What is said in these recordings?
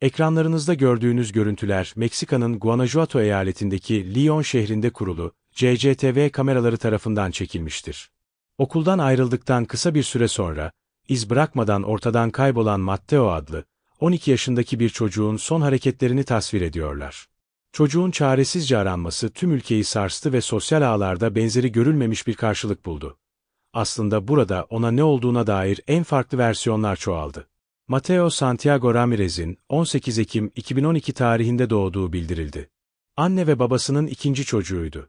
Ekranlarınızda gördüğünüz görüntüler Meksika'nın Guanajuato eyaletindeki Lyon şehrinde kurulu CCTV kameraları tarafından çekilmiştir. Okuldan ayrıldıktan kısa bir süre sonra, iz bırakmadan ortadan kaybolan Matteo adlı 12 yaşındaki bir çocuğun son hareketlerini tasvir ediyorlar. Çocuğun çaresizce aranması tüm ülkeyi sarstı ve sosyal ağlarda benzeri görülmemiş bir karşılık buldu. Aslında burada ona ne olduğuna dair en farklı versiyonlar çoğaldı. Mateo Santiago Ramirez'in 18 Ekim 2012 tarihinde doğduğu bildirildi. Anne ve babasının ikinci çocuğuydu.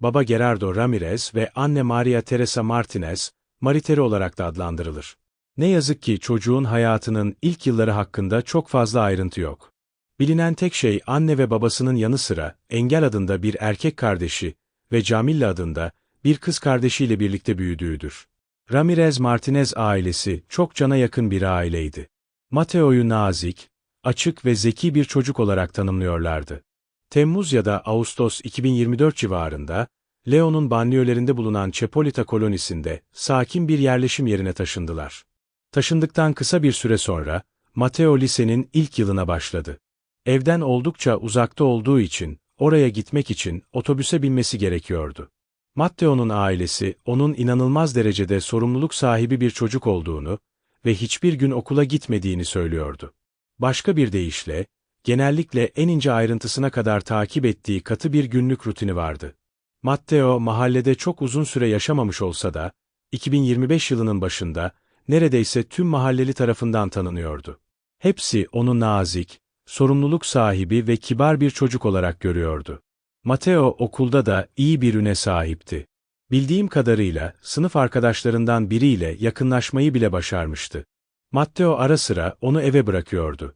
Baba Gerardo Ramirez ve anne Maria Teresa Martinez, Mariteri olarak da adlandırılır. Ne yazık ki çocuğun hayatının ilk yılları hakkında çok fazla ayrıntı yok. Bilinen tek şey anne ve babasının yanı sıra Engel adında bir erkek kardeşi ve Camilla adında bir kız kardeşiyle birlikte büyüdüğüdür. Ramirez Martinez ailesi çok cana yakın bir aileydi. Mateo'yu nazik, açık ve zeki bir çocuk olarak tanımlıyorlardı. Temmuz ya da Ağustos 2024 civarında, Leo'nun banliyölerinde bulunan Çepolita kolonisinde sakin bir yerleşim yerine taşındılar. Taşındıktan kısa bir süre sonra, Mateo lisenin ilk yılına başladı. Evden oldukça uzakta olduğu için, oraya gitmek için otobüse binmesi gerekiyordu. Matteo'nun ailesi, onun inanılmaz derecede sorumluluk sahibi bir çocuk olduğunu ve hiçbir gün okula gitmediğini söylüyordu. Başka bir deyişle, genellikle en ince ayrıntısına kadar takip ettiği katı bir günlük rutini vardı. Matteo mahallede çok uzun süre yaşamamış olsa da, 2025 yılının başında, neredeyse tüm mahalleli tarafından tanınıyordu. Hepsi onu nazik, sorumluluk sahibi ve kibar bir çocuk olarak görüyordu. Mateo okulda da iyi bir üne sahipti. Bildiğim kadarıyla sınıf arkadaşlarından biriyle yakınlaşmayı bile başarmıştı. Matteo ara sıra onu eve bırakıyordu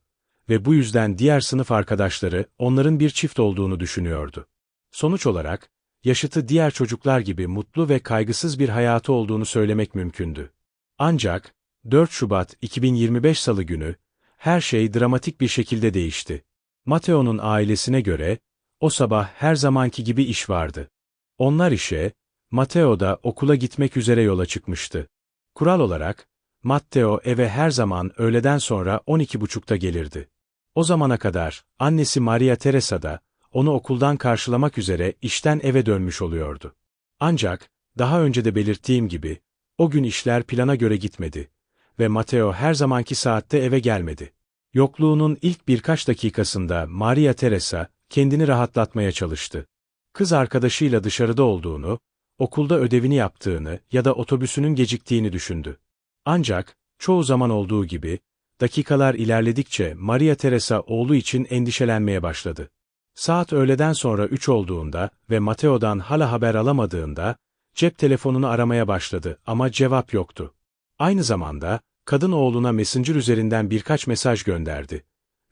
ve bu yüzden diğer sınıf arkadaşları onların bir çift olduğunu düşünüyordu. Sonuç olarak, yaşıtı diğer çocuklar gibi mutlu ve kaygısız bir hayatı olduğunu söylemek mümkündü. Ancak, 4 Şubat 2025 Salı günü, her şey dramatik bir şekilde değişti. Mateo'nun ailesine göre, o sabah her zamanki gibi iş vardı. Onlar işe, Matteo da okula gitmek üzere yola çıkmıştı. Kural olarak, Matteo eve her zaman öğleden sonra 12.30'da gelirdi. O zamana kadar, annesi Maria Teresa da, onu okuldan karşılamak üzere işten eve dönmüş oluyordu. Ancak, daha önce de belirttiğim gibi, o gün işler plana göre gitmedi ve Matteo her zamanki saatte eve gelmedi. Yokluğunun ilk birkaç dakikasında Maria Teresa, kendini rahatlatmaya çalıştı. Kız arkadaşıyla dışarıda olduğunu, okulda ödevini yaptığını ya da otobüsünün geciktiğini düşündü. Ancak, çoğu zaman olduğu gibi, dakikalar ilerledikçe Maria Teresa oğlu için endişelenmeye başladı. Saat öğleden sonra 3 olduğunda ve Mateo'dan hala haber alamadığında, cep telefonunu aramaya başladı ama cevap yoktu. Aynı zamanda, kadın oğluna Messenger üzerinden birkaç mesaj gönderdi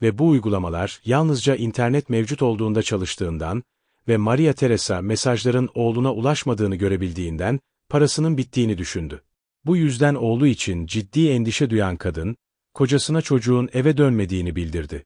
ve bu uygulamalar yalnızca internet mevcut olduğunda çalıştığından ve Maria Teresa mesajların oğluna ulaşmadığını görebildiğinden parasının bittiğini düşündü. Bu yüzden oğlu için ciddi endişe duyan kadın, kocasına çocuğun eve dönmediğini bildirdi.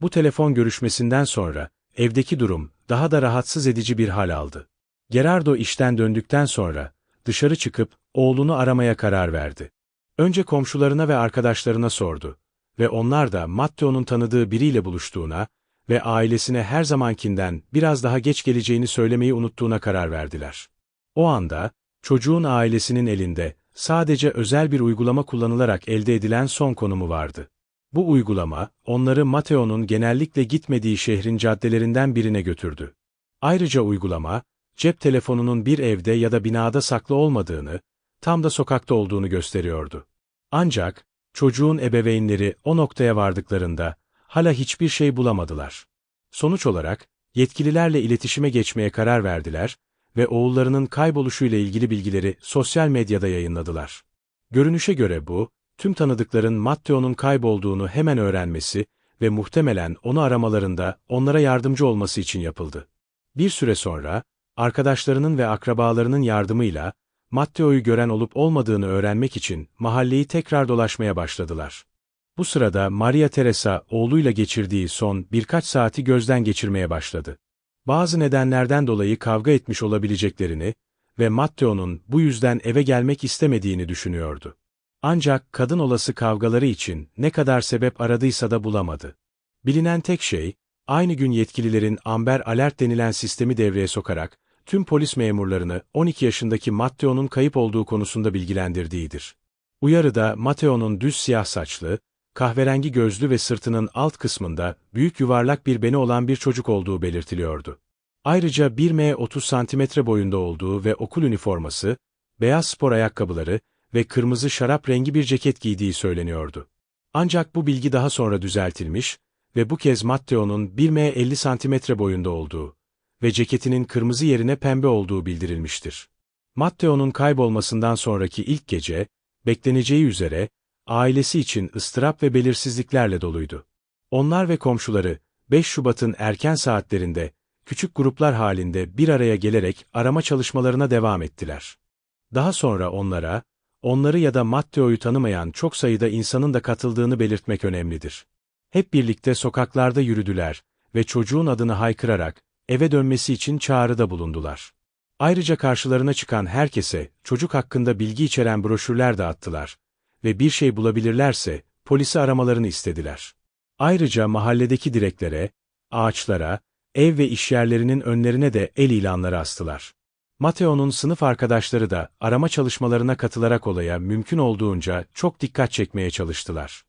Bu telefon görüşmesinden sonra evdeki durum daha da rahatsız edici bir hal aldı. Gerardo işten döndükten sonra dışarı çıkıp oğlunu aramaya karar verdi. Önce komşularına ve arkadaşlarına sordu ve onlar da Matteo'nun tanıdığı biriyle buluştuğuna ve ailesine her zamankinden biraz daha geç geleceğini söylemeyi unuttuğuna karar verdiler. O anda, çocuğun ailesinin elinde sadece özel bir uygulama kullanılarak elde edilen son konumu vardı. Bu uygulama, onları Matteo'nun genellikle gitmediği şehrin caddelerinden birine götürdü. Ayrıca uygulama, cep telefonunun bir evde ya da binada saklı olmadığını, tam da sokakta olduğunu gösteriyordu. Ancak, çocuğun ebeveynleri o noktaya vardıklarında, hala hiçbir şey bulamadılar. Sonuç olarak, yetkililerle iletişime geçmeye karar verdiler ve oğullarının kayboluşuyla ilgili bilgileri sosyal medyada yayınladılar. Görünüşe göre bu, tüm tanıdıkların Matteo'nun kaybolduğunu hemen öğrenmesi ve muhtemelen onu aramalarında onlara yardımcı olması için yapıldı. Bir süre sonra, arkadaşlarının ve akrabalarının yardımıyla, Matteo'yu gören olup olmadığını öğrenmek için mahalleyi tekrar dolaşmaya başladılar. Bu sırada Maria Teresa oğluyla geçirdiği son birkaç saati gözden geçirmeye başladı. Bazı nedenlerden dolayı kavga etmiş olabileceklerini ve Matteo'nun bu yüzden eve gelmek istemediğini düşünüyordu. Ancak kadın olası kavgaları için ne kadar sebep aradıysa da bulamadı. Bilinen tek şey, aynı gün yetkililerin Amber Alert denilen sistemi devreye sokarak, tüm polis memurlarını 12 yaşındaki Matteo'nun kayıp olduğu konusunda bilgilendirdiğidir. Uyarıda Matteo'nun düz siyah saçlı, kahverengi gözlü ve sırtının alt kısmında büyük yuvarlak bir beni olan bir çocuk olduğu belirtiliyordu. Ayrıca 1m 30 cm boyunda olduğu ve okul üniforması, beyaz spor ayakkabıları ve kırmızı şarap rengi bir ceket giydiği söyleniyordu. Ancak bu bilgi daha sonra düzeltilmiş ve bu kez Matteo'nun 1m 50 cm boyunda olduğu ve ceketinin kırmızı yerine pembe olduğu bildirilmiştir. Matteo'nun kaybolmasından sonraki ilk gece, bekleneceği üzere, ailesi için ıstırap ve belirsizliklerle doluydu. Onlar ve komşuları, 5 Şubat'ın erken saatlerinde, küçük gruplar halinde bir araya gelerek arama çalışmalarına devam ettiler. Daha sonra onlara, onları ya da Matteo'yu tanımayan çok sayıda insanın da katıldığını belirtmek önemlidir. Hep birlikte sokaklarda yürüdüler ve çocuğun adını haykırarak eve dönmesi için çağrıda bulundular. Ayrıca karşılarına çıkan herkese çocuk hakkında bilgi içeren broşürler dağıttılar ve bir şey bulabilirlerse polisi aramalarını istediler. Ayrıca mahalledeki direklere, ağaçlara, ev ve işyerlerinin önlerine de el ilanları astılar. Mateo'nun sınıf arkadaşları da arama çalışmalarına katılarak olaya mümkün olduğunca çok dikkat çekmeye çalıştılar.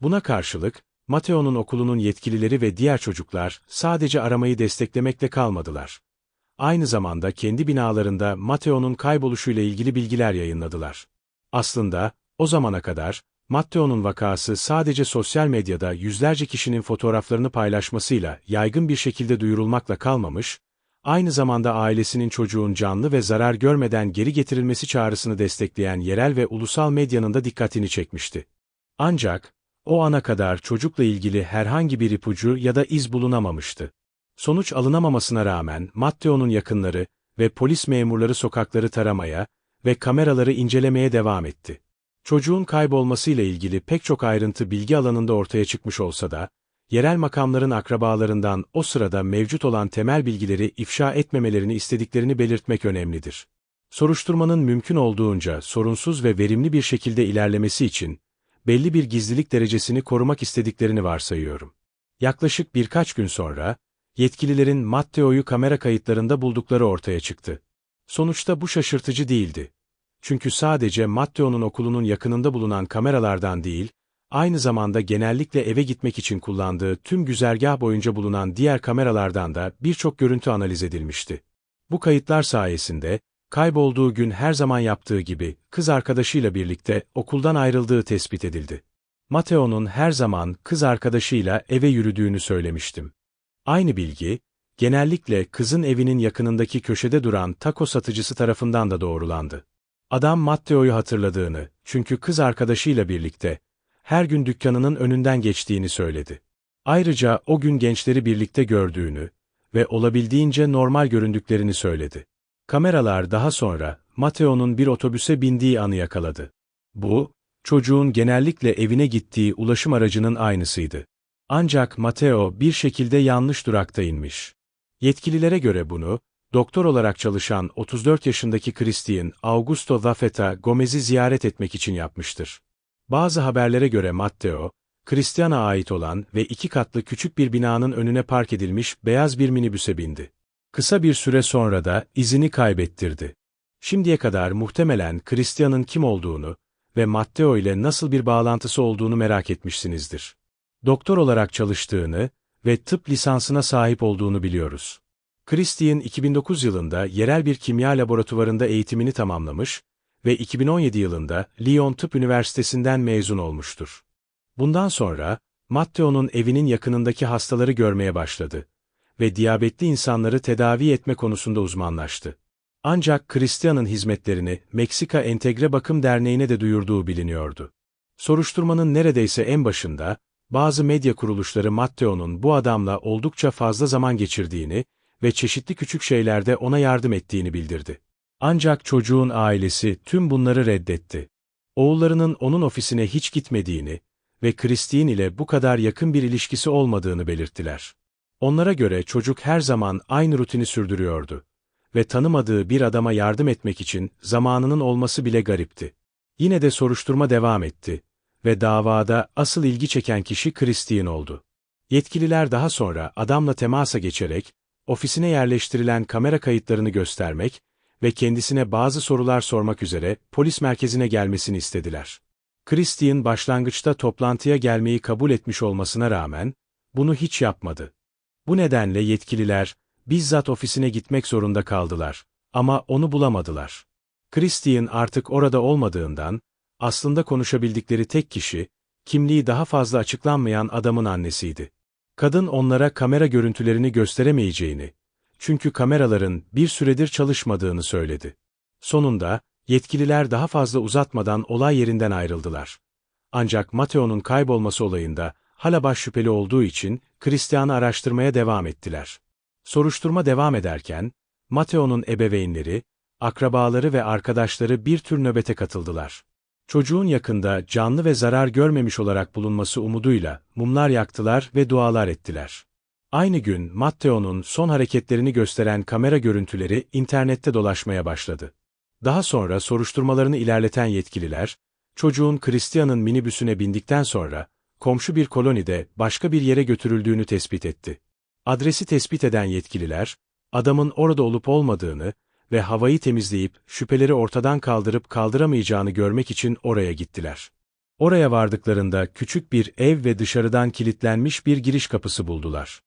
Buna karşılık, Mateo'nun okulunun yetkilileri ve diğer çocuklar sadece aramayı desteklemekle kalmadılar. Aynı zamanda kendi binalarında Mateo'nun kayboluşuyla ilgili bilgiler yayınladılar. Aslında, o zamana kadar, Matteo'nun vakası sadece sosyal medyada yüzlerce kişinin fotoğraflarını paylaşmasıyla yaygın bir şekilde duyurulmakla kalmamış, aynı zamanda ailesinin çocuğun canlı ve zarar görmeden geri getirilmesi çağrısını destekleyen yerel ve ulusal medyanın da dikkatini çekmişti. Ancak, o ana kadar çocukla ilgili herhangi bir ipucu ya da iz bulunamamıştı. Sonuç alınamamasına rağmen Matteo'nun yakınları ve polis memurları sokakları taramaya ve kameraları incelemeye devam etti. Çocuğun kaybolmasıyla ilgili pek çok ayrıntı bilgi alanında ortaya çıkmış olsa da, yerel makamların akrabalarından o sırada mevcut olan temel bilgileri ifşa etmemelerini istediklerini belirtmek önemlidir. Soruşturmanın mümkün olduğunca sorunsuz ve verimli bir şekilde ilerlemesi için, belli bir gizlilik derecesini korumak istediklerini varsayıyorum. Yaklaşık birkaç gün sonra, yetkililerin Matteo'yu kamera kayıtlarında buldukları ortaya çıktı. Sonuçta bu şaşırtıcı değildi. Çünkü sadece Matteo'nun okulunun yakınında bulunan kameralardan değil, aynı zamanda genellikle eve gitmek için kullandığı tüm güzergah boyunca bulunan diğer kameralardan da birçok görüntü analiz edilmişti. Bu kayıtlar sayesinde, kaybolduğu gün her zaman yaptığı gibi kız arkadaşıyla birlikte okuldan ayrıldığı tespit edildi. Mateo'nun her zaman kız arkadaşıyla eve yürüdüğünü söylemiştim. Aynı bilgi, genellikle kızın evinin yakınındaki köşede duran taco satıcısı tarafından da doğrulandı. Adam Matteo'yu hatırladığını, çünkü kız arkadaşıyla birlikte, her gün dükkanının önünden geçtiğini söyledi. Ayrıca o gün gençleri birlikte gördüğünü ve olabildiğince normal göründüklerini söyledi. Kameralar daha sonra Matteo'nun bir otobüse bindiği anı yakaladı. Bu, çocuğun genellikle evine gittiği ulaşım aracının aynısıydı. Ancak Matteo bir şekilde yanlış durakta inmiş. Yetkililere göre bunu, doktor olarak çalışan 34 yaşındaki Christian Augusto Zafeta Gomez'i ziyaret etmek için yapmıştır. Bazı haberlere göre Matteo, Christian'a ait olan ve iki katlı küçük bir binanın önüne park edilmiş beyaz bir minibüse bindi. Kısa bir süre sonra da izini kaybettirdi. Şimdiye kadar muhtemelen Christian'ın kim olduğunu ve Matteo ile nasıl bir bağlantısı olduğunu merak etmişsinizdir. Doktor olarak çalıştığını ve tıp lisansına sahip olduğunu biliyoruz. Christian 2009 yılında yerel bir kimya laboratuvarında eğitimini tamamlamış ve 2017 yılında Lyon Tıp Üniversitesi'nden mezun olmuştur. Bundan sonra, Matteo'nun evinin yakınındaki hastaları görmeye başladı ve diyabetli insanları tedavi etme konusunda uzmanlaştı. Ancak Christian'ın hizmetlerini Meksika Entegre Bakım Derneği'ne de duyurduğu biliniyordu. Soruşturmanın neredeyse en başında, bazı medya kuruluşları Matteo'nun bu adamla oldukça fazla zaman geçirdiğini ve çeşitli küçük şeylerde ona yardım ettiğini bildirdi. Ancak çocuğun ailesi tüm bunları reddetti. Oğullarının onun ofisine hiç gitmediğini ve Christine ile bu kadar yakın bir ilişkisi olmadığını belirttiler. Onlara göre çocuk her zaman aynı rutini sürdürüyordu ve tanımadığı bir adama yardım etmek için zamanının olması bile garipti. Yine de soruşturma devam etti ve davada asıl ilgi çeken kişi Christian oldu. Yetkililer daha sonra adamla temasa geçerek, ofisine yerleştirilen kamera kayıtlarını göstermek ve kendisine bazı sorular sormak üzere polis merkezine gelmesini istediler. Christian başlangıçta toplantıya gelmeyi kabul etmiş olmasına rağmen, bunu hiç yapmadı. Bu nedenle yetkililer, bizzat ofisine gitmek zorunda kaldılar. Ama onu bulamadılar. Christian artık orada olmadığından, aslında konuşabildikleri tek kişi, kimliği daha fazla açıklanmayan adamın annesiydi. Kadın onlara kamera görüntülerini gösteremeyeceğini, çünkü kameraların bir süredir çalışmadığını söyledi. Sonunda, yetkililer daha fazla uzatmadan olay yerinden ayrıldılar. Ancak Mateo'nun kaybolması olayında hala baş şüpheli olduğu için Christian'ı araştırmaya devam ettiler. Soruşturma devam ederken, Mateo'nun ebeveynleri, akrabaları ve arkadaşları bir tür nöbete katıldılar. Çocuğun yakında canlı ve zarar görmemiş olarak bulunması umuduyla mumlar yaktılar ve dualar ettiler. Aynı gün Matteo'nun son hareketlerini gösteren kamera görüntüleri internette dolaşmaya başladı. Daha sonra soruşturmalarını ilerleten yetkililer, çocuğun Christian'ın minibüsüne bindikten sonra, komşu bir kolonide başka bir yere götürüldüğünü tespit etti. Adresi tespit eden yetkililer, adamın orada olup olmadığını ve havayı temizleyip şüpheleri ortadan kaldırıp kaldıramayacağını görmek için oraya gittiler. Oraya vardıklarında küçük bir ev ve dışarıdan kilitlenmiş bir giriş kapısı buldular.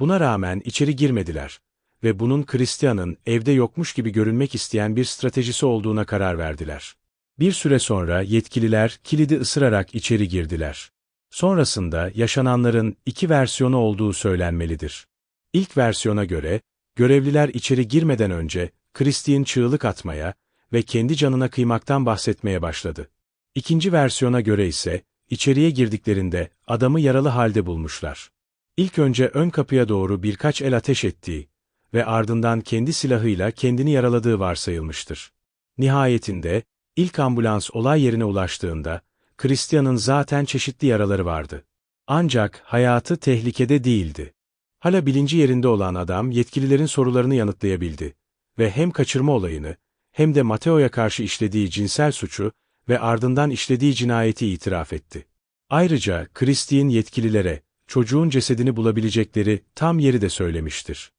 Buna rağmen içeri girmediler ve bunun Christian'ın evde yokmuş gibi görünmek isteyen bir stratejisi olduğuna karar verdiler. Bir süre sonra yetkililer kilidi ısırarak içeri girdiler. Sonrasında yaşananların iki versiyonu olduğu söylenmelidir. İlk versiyona göre, görevliler içeri girmeden önce Christine çığlık atmaya ve kendi canına kıymaktan bahsetmeye başladı. İkinci versiyona göre ise, içeriye girdiklerinde adamı yaralı halde bulmuşlar. İlk önce ön kapıya doğru birkaç el ateş ettiği ve ardından kendi silahıyla kendini yaraladığı varsayılmıştır. Nihayetinde, ilk ambulans olay yerine ulaştığında, Christian'ın zaten çeşitli yaraları vardı. Ancak hayatı tehlikede değildi. Hala bilinci yerinde olan adam yetkililerin sorularını yanıtlayabildi ve hem kaçırma olayını hem de Mateo'ya karşı işlediği cinsel suçu ve ardından işlediği cinayeti itiraf etti. Ayrıca Christine yetkililere çocuğun cesedini bulabilecekleri tam yeri de söylemiştir.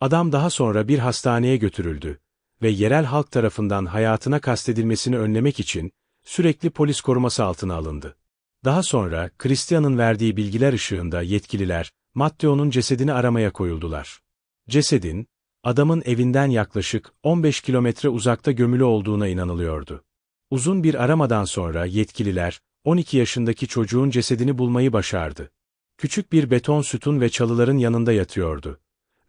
Adam daha sonra bir hastaneye götürüldü ve yerel halk tarafından hayatına kastedilmesini önlemek için sürekli polis koruması altına alındı. Daha sonra Christian'ın verdiği bilgiler ışığında yetkililer Matteo'nun cesedini aramaya koyuldular. Cesedin, adamın evinden yaklaşık 15 kilometre uzakta gömülü olduğuna inanılıyordu. Uzun bir aramadan sonra yetkililer, 12 yaşındaki çocuğun cesedini bulmayı başardı. Küçük bir beton sütun ve çalıların yanında yatıyordu.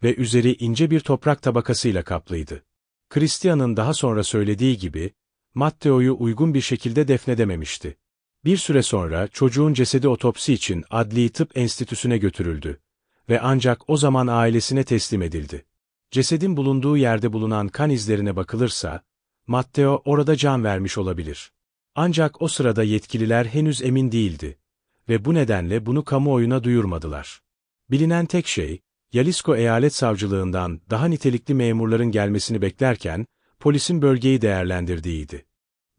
Ve üzeri ince bir toprak tabakasıyla kaplıydı. Christian'ın daha sonra söylediği gibi, Matteo'yu uygun bir şekilde defnedememişti. Bir süre sonra çocuğun cesedi otopsi için Adli Tıp Enstitüsü'ne götürüldü ve ancak o zaman ailesine teslim edildi. Cesedin bulunduğu yerde bulunan kan izlerine bakılırsa, Matteo orada can vermiş olabilir. Ancak o sırada yetkililer henüz emin değildi ve bu nedenle bunu kamuoyuna duyurmadılar. Bilinen tek şey, Jalisco Eyalet Savcılığından daha nitelikli memurların gelmesini beklerken, polisin bölgeyi değerlendirdiğiydi.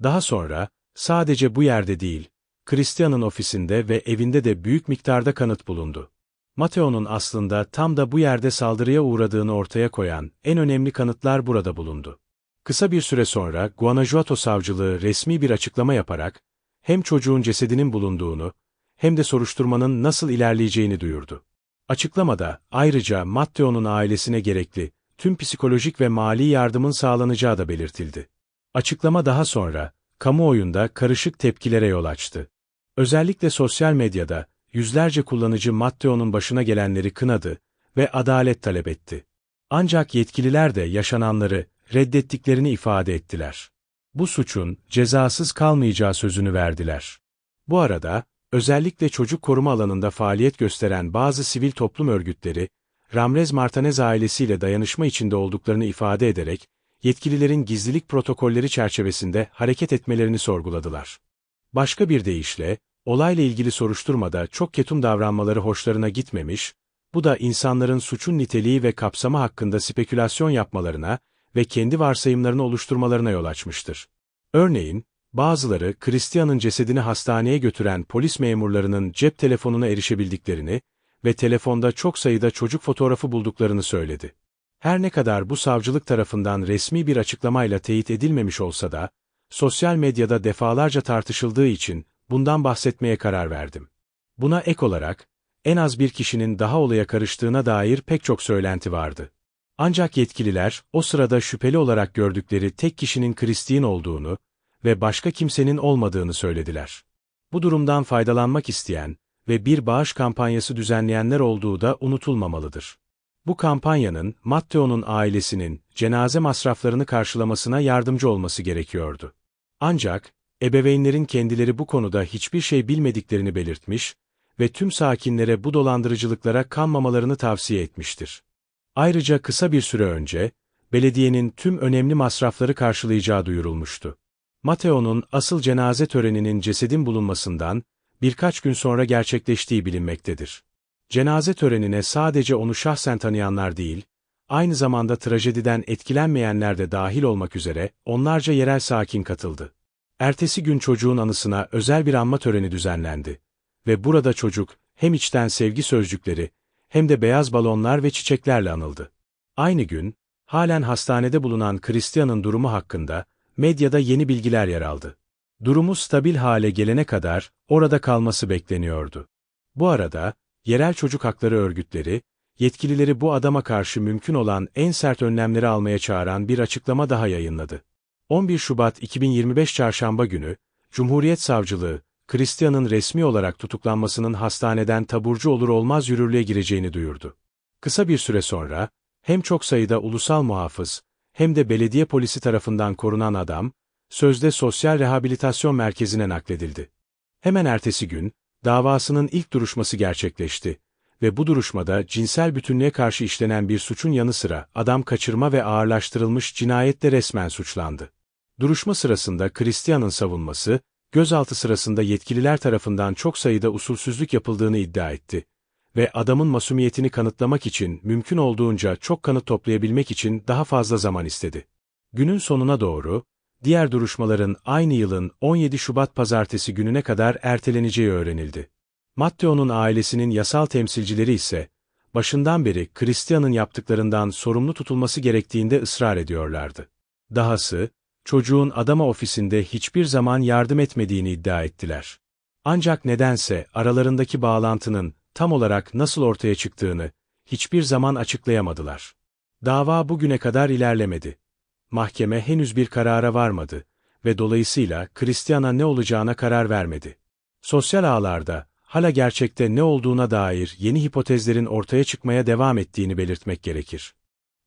Daha sonra, sadece bu yerde değil, Christian'ın ofisinde ve evinde de büyük miktarda kanıt bulundu. Mateo'nun aslında tam da bu yerde saldırıya uğradığını ortaya koyan en önemli kanıtlar burada bulundu. Kısa bir süre sonra Guanajuato savcılığı resmi bir açıklama yaparak hem çocuğun cesedinin bulunduğunu hem de soruşturmanın nasıl ilerleyeceğini duyurdu. Açıklamada ayrıca Matteo'nun ailesine gerekli tüm psikolojik ve mali yardımın sağlanacağı da belirtildi. Açıklama daha sonra kamuoyunda karışık tepkilere yol açtı. Özellikle sosyal medyada yüzlerce kullanıcı Matteo'nun başına gelenleri kınadı ve adalet talep etti. Ancak yetkililer de yaşananları reddettiklerini ifade ettiler. Bu suçun cezasız kalmayacağı sözünü verdiler. Bu arada, özellikle çocuk koruma alanında faaliyet gösteren bazı sivil toplum örgütleri, Ramrez Martinez ailesiyle dayanışma içinde olduklarını ifade ederek, yetkililerin gizlilik protokolleri çerçevesinde hareket etmelerini sorguladılar. Başka bir deyişle, olayla ilgili soruşturmada çok ketum davranmaları hoşlarına gitmemiş, bu da insanların suçun niteliği ve kapsamı hakkında spekülasyon yapmalarına ve kendi varsayımlarını oluşturmalarına yol açmıştır. Örneğin, Bazıları, Christian'ın cesedini hastaneye götüren polis memurlarının cep telefonuna erişebildiklerini ve telefonda çok sayıda çocuk fotoğrafı bulduklarını söyledi. Her ne kadar bu savcılık tarafından resmi bir açıklamayla teyit edilmemiş olsa da, sosyal medyada defalarca tartışıldığı için bundan bahsetmeye karar verdim. Buna ek olarak, en az bir kişinin daha olaya karıştığına dair pek çok söylenti vardı. Ancak yetkililer, o sırada şüpheli olarak gördükleri tek kişinin Christine olduğunu ve başka kimsenin olmadığını söylediler. Bu durumdan faydalanmak isteyen ve bir bağış kampanyası düzenleyenler olduğu da unutulmamalıdır. Bu kampanyanın, Matteo'nun ailesinin cenaze masraflarını karşılamasına yardımcı olması gerekiyordu. Ancak, ebeveynlerin kendileri bu konuda hiçbir şey bilmediklerini belirtmiş ve tüm sakinlere bu dolandırıcılıklara kanmamalarını tavsiye etmiştir. Ayrıca kısa bir süre önce, belediyenin tüm önemli masrafları karşılayacağı duyurulmuştu. Mateo'nun asıl cenaze töreninin cesedin bulunmasından birkaç gün sonra gerçekleştiği bilinmektedir. Cenaze törenine sadece onu şahsen tanıyanlar değil, aynı zamanda trajediden etkilenmeyenler de dahil olmak üzere onlarca yerel sakin katıldı. Ertesi gün çocuğun anısına özel bir anma töreni düzenlendi. Ve burada çocuk, hem içten sevgi sözcükleri, hem de beyaz balonlar ve çiçeklerle anıldı. Aynı gün, halen hastanede bulunan Christian'ın durumu hakkında, medyada yeni bilgiler yer aldı. Durumu stabil hale gelene kadar, orada kalması bekleniyordu. Bu arada, yerel çocuk hakları örgütleri, yetkilileri bu adama karşı mümkün olan en sert önlemleri almaya çağıran bir açıklama daha yayınladı. 11 Şubat 2025 Çarşamba günü, Cumhuriyet Savcılığı, Christian'ın resmi olarak tutuklanmasının hastaneden taburcu olur olmaz yürürlüğe gireceğini duyurdu. Kısa bir süre sonra, hem çok sayıda ulusal muhafız, hem de belediye polisi tarafından korunan adam, sözde sosyal rehabilitasyon merkezine nakledildi. Hemen ertesi gün, davasının ilk duruşması gerçekleşti ve bu duruşmada cinsel bütünlüğe karşı işlenen bir suçun yanı sıra adam kaçırma ve ağırlaştırılmış cinayetle resmen suçlandı. Duruşma sırasında Christian'ın savunması, gözaltı sırasında yetkililer tarafından çok sayıda usulsüzlük yapıldığını iddia etti ve adamın masumiyetini kanıtlamak için mümkün olduğunca çok kanıt toplayabilmek için daha fazla zaman istedi. Günün sonuna doğru, diğer duruşmaların aynı yılın 17 Şubat pazartesi gününe kadar erteleneceği öğrenildi. Matteo'nun ailesinin yasal temsilcileri ise, başından beri Christian'ın yaptıklarından sorumlu tutulması gerektiğinde ısrar ediyorlardı. Dahası, çocuğun adama ofisinde hiçbir zaman yardım etmediğini iddia ettiler. Ancak nedense aralarındaki bağlantının tam olarak nasıl ortaya çıktığını hiçbir zaman açıklayamadılar. Dava bugüne kadar ilerlemedi. Mahkeme henüz bir karara varmadı ve dolayısıyla Christian'a ne olacağına karar vermedi. Sosyal ağlarda hala gerçekte ne olduğuna dair yeni hipotezlerin ortaya çıkmaya devam ettiğini belirtmek gerekir.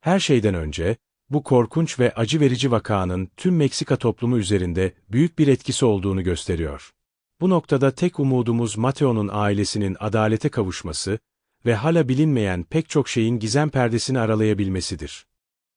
Her şeyden önce, bu korkunç ve acı verici vakanın tüm Meksika toplumu üzerinde büyük bir etkisi olduğunu gösteriyor. Bu noktada tek umudumuz Mateo'nun ailesinin adalete kavuşması ve hala bilinmeyen pek çok şeyin gizem perdesini aralayabilmesidir.